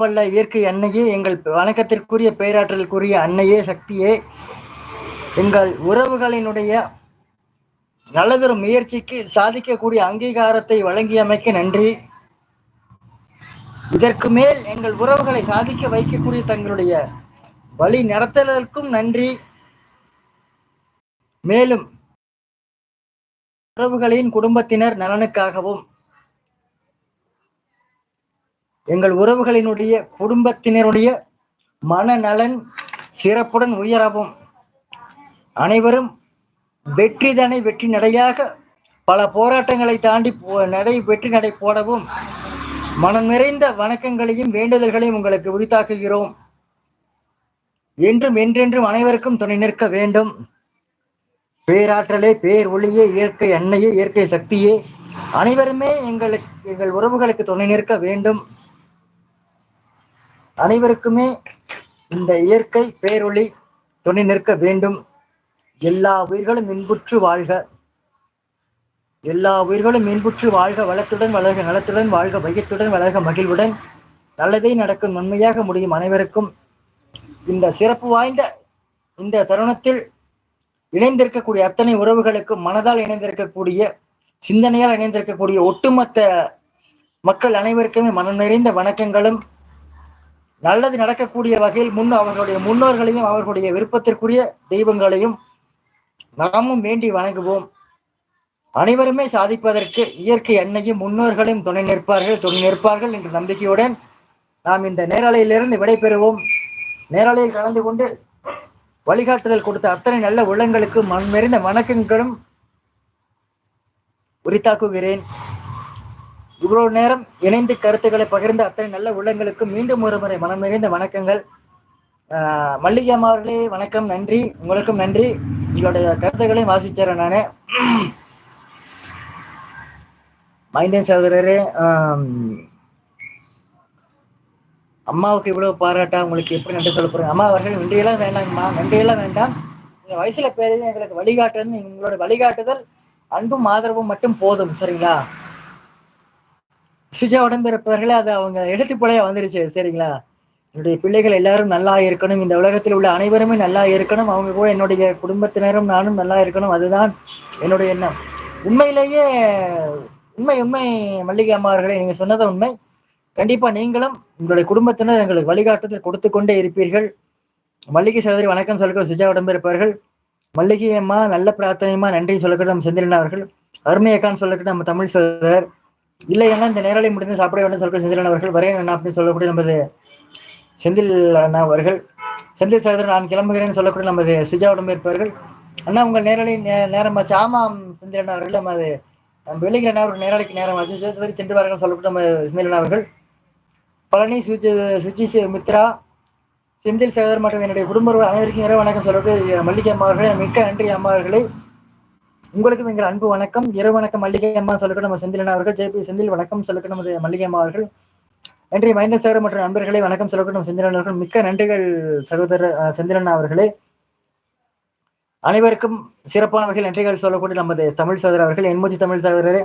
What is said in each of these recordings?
பல்ல இயற்கை அன்னையே எங்கள் வணக்கத்திற்குரிய பேராற்றலுக்குரிய அன்னையே சக்தியே எங்கள் உறவுகளினுடைய நல்லதொரு முயற்சிக்கு சாதிக்கக்கூடிய அங்கீகாரத்தை வழங்கியமைக்க நன்றி. இதற்கு மேல் எங்கள் உறவுகளை சாதிக்க வைக்கக்கூடிய தங்களுடைய வழி நடத்தலுக்கும் நன்றி. மேலும் உறவுகளின் குடும்பத்தினர் நலனுக்காகவும் எங்கள் உறவுகளினுடைய குடும்பத்தினருடைய மனநலன் சிறப்புடன் உயரவும். அனைவரும் வெற்றி தானே வெற்றி நடையாக பல போராட்டங்களை தாண்டி நடை வெற்றி நடை போடவும் மனம் நிறைந்த வணக்கங்களையும் வேண்டுதல்களையும் உங்களுக்கு உரித்தாக்குகிறோம். என்றும் என்றென்றும் அனைவருக்கும் துணை நிற்க வேண்டும். பேராற்றலே பேர் ஒளியே இயற்கை அன்னையே இயற்கை சக்தியே அனைவருமே எங்களுக்கு எங்கள் உறவுகளுக்கு துணை நிற்க வேண்டும். அனைவருக்குமே இந்த இயற்கை பேரொளி துணை நிற்க வேண்டும். எல்லா உயிர்களும் இன்புற்று வாழ்க. எல்லா உயிர்களும் இன்புற்று வாழ்க. வளத்துடன் வளர்க நலத்துடன் வாழ்க வையத்துடன் வளர்க மகிழ்வுடன். நல்லதே நடக்கும் நன்மையாக முடியும் அனைவருக்கும். இந்த சிறப்பு வாய்ந்த இந்த தருணத்தில் இணைந்திருக்கக்கூடிய அத்தனை உறவுகளுக்கும் மனதால் இணைந்திருக்கக்கூடிய சிந்தனையால் இணைந்திருக்கக்கூடிய ஒட்டுமொத்த மக்கள் அனைவருக்குமே மனம் நிறைந்த வணக்கங்களும் நல்லது நடக்கக்கூடிய வகையில் முன் அவர்களுடைய முன்னோர்களையும் அவர்களுடைய விருப்பத்திற்குரிய தெய்வங்களையும் நாமும் வேண்டி வணங்குவோம். அனைவருமே சாதிப்பதற்கு இயற்கை அன்னையும் முன்னோர்களையும் துணை நிற்பார்கள் துணை நிற்பார்கள் என்ற நம்பிக்கையுடன் நாம் இந்த நேரலையிலிருந்து விடைபெறுவோம். நேரலையில் கலந்து கொண்டு வழிகாட்டுதல் கொடுத்த அத்தனை நல்ல உள்ளங்களுக்கு மண்மெறிந்த வணக்கங்களும் உரித்தாக்குகிறேன். இவ்வளவு நேரம் இணைந்து கருத்துக்களை பகிர்ந்த அத்தனை நல்ல உள்ளங்களுக்கு மீண்டும் ஒரு முறை மனம் நிறைந்த வணக்கங்கள். மல்லிகை அவர்களே வணக்கம் நன்றி. உங்களுக்கும் நன்றி. உங்களுடைய கருத்துக்களையும் வாசிச்சேன் நான். மைந்தன் சகோதரரே அம்மாவுக்கு இவ்வளவு பாராட்டா உங்களுக்கு எப்படி நன்றி சொல்ல போறேன் அம்மா அவர்கள் நன்றியெல்லாம் வேண்டாம்மா நன்றியெல்லாம் வேண்டாம். எங்க வயசுல பேரையும் எங்களுக்கு வழிகாட்டுறது உங்களோட வழிகாட்டுதல் அன்பும் ஆதரவும் மட்டும் போதும் சரிங்களா? சுஜா உடம்பிறப்பவர்களே அது அவங்க எடுத்து போலயே வந்துருச்சு. சரிங்களா? என்னுடைய பிள்ளைகள் எல்லாரும் நல்லா இருக்கணும். இந்த உலகத்தில் உள்ள அனைவருமே நல்லா இருக்கணும். அவங்க கூட என்னுடைய குடும்பத்தினரும் நானும் நல்லா இருக்கணும். அதுதான் என்னுடைய எண்ணம். உண்மையிலேயே உண்மை உண்மை மல்லிகை அம்மா அவர்களே நீங்க சொன்னது உண்மை. கண்டிப்பா நீங்களும் உங்களுடைய குடும்பத்தினர் எங்களுக்கு வழிகாட்டுதல் கொடுத்து கொண்டே இருப்பீர்கள். மல்லிகை சகோதரி வணக்கம் சொல்கிற சுஜா உடம்பிருப்பவர்கள் மல்லிகை அம்மா நல்ல பிரார்த்தனையம்மா நன்றி சொல்லக்கூட நம்ம செந்திரன் அவர்கள். அருமையக்கான்னு சொல்லக்கூட நம்ம தமிழ் சகோதரர். இல்லை ஏன்னா இந்த நேரலை முடிந்து சாப்பிட வேண்டும் சொல்லக்கூடிய செந்தில் அவர்கள் வரேன் என்ன அப்படின்னு சொல்லக்கூடிய நமது செந்தில் அண்ணா அவர்கள் செந்தில் சகோதரர் நான் கிளம்புகிறேன் சொல்லக்கூடிய நமது சுஜா உடம்பு இருப்பார்கள் அண்ணா உங்கள் நேரலை நேரமாச்சு ஆமாம் செந்தில் அண்ணா அவர்கள் நமது வெள்ளிக்கிழமை அண்ணா அவர்கள் நேரலைக்கு நேரம் ஆச்சு. சென்று வார்கள் சொல்லக்கூடிய நம்ம செந்தில் அண்ணா அவர்கள். பழனி சுஜி சுஜி மித்ரா செந்தில் சகோதரர் மற்றும் என்னுடைய குடும்ப அனைவருக்கும் இரவு வணக்கம் சொல்லக்கூடிய மல்லிகை அம்மா அவர்களே மிக்க நன்றி அம்மா அவர்களே. உங்களுக்கு எங்கள் அன்பு வணக்கம். இரவு வணக்கம் மல்லிகை அம்மா சொல்லட்டும். நம்ம செந்திலன் அவர்கள் ஜேபி செந்தில் வணக்கம் சொல்லட்டும். நமது மல்லிகை அம்மா அவர்கள். நன்றி. மைந்த சார் மற்றும் நண்பர்களே வணக்கம் சொல்லட்டும். செந்திலன் அவர்கள். மிக்க நன்றிகள் சகோதரர் செந்திலன் அவர்களே. அனைவருக்கும் சிறப்பான வகையில் நன்றிகள் சொல்லக்கூடிய நமது தமிழ் சகோதரர் அவர்கள் என்மூச்சி தமிழ் சகோதரரே.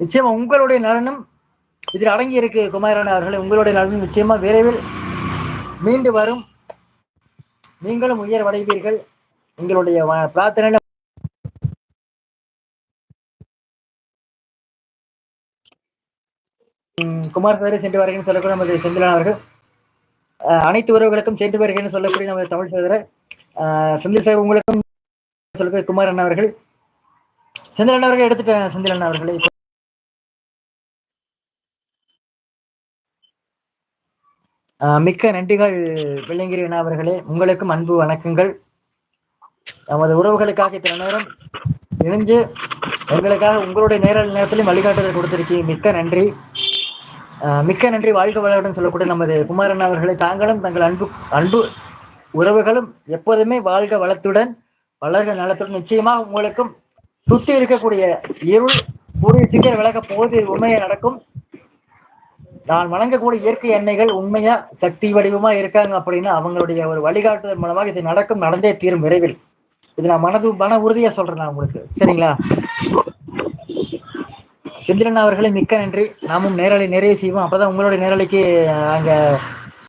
நிச்சயமா உங்களுடைய நலனும் இதில் அடங்கி இருக்கு குமாரன் அவர்களே. உங்களுடைய நலனும் நிச்சயமா விரைவில் மீண்டு வரும். நீங்களும் உயர்வடைவீர்கள். எங்களுடைய பிரார்த்தனையில குமார் சாரை சென்று வருகிறேன் சொல்லக்கூடிய நமது செந்திலன் அவர்கள். அனைத்து உறவுகளுக்கும் சென்று வருகிறேன் சொல்லக்கூடிய நமது தமிழ் சகோதரர் செந்தில் சார் உங்களுக்கும் சொல்லக்கூடிய குமார் அண்ணா அவர்கள். செந்தில் அண்ணா அவர்கள் எடுத்துட்டேன் செந்தில் அண்ணா அவர்களை மிக்க நன்றிகள் வெள்ளங்கிரி அண்ணா அவர்களே. உங்களுக்கும் அன்பு வணக்கங்கள். நமது உறவுகளுக்காக இத்தனை நேரம் இணைஞ்சு எங்களுக்காக உங்களுடைய நேர நேரத்திலையும் வழிகாட்டுதல் கொடுத்திருக்கீங்க. மிக்க நன்றி. மிக்க நன்றி. வாழ்க வளவுடன் சொல்லக்கூடிய நமது குமாரன் அவர்களை தாங்களும் தங்கள் அன்பு அன்பு உறவுகளும் எப்போதுமே வாழ்க வளத்துடன் வளர்க நலத்துடன். நிச்சயமாக உங்களுக்கும் சுத்தி இருக்கக்கூடிய இருள் கூடிய சீக்கிரம் விளக்க போது உண்மையா நடக்கும். நான் வணங்கக்கூடிய இயற்கை எண்ணெய்கள் உண்மையா சக்தி வடிவமா இருக்காங்க அப்படின்னா அவங்களுடைய ஒரு வழிகாட்டுதல் மூலமாக இது நடக்கும் நடந்தே தீரும் விரைவில். இது நான் மனது மன உறுதியா சொல்றேன் நான் உங்களுக்கு. சரிங்களா? செந்திலன் அவர்களே மிக்க நன்றி. நாமும் நேரலை நிறைவு செய்வோம். அப்பதான் உங்களுடைய நேரலைக்கு அங்க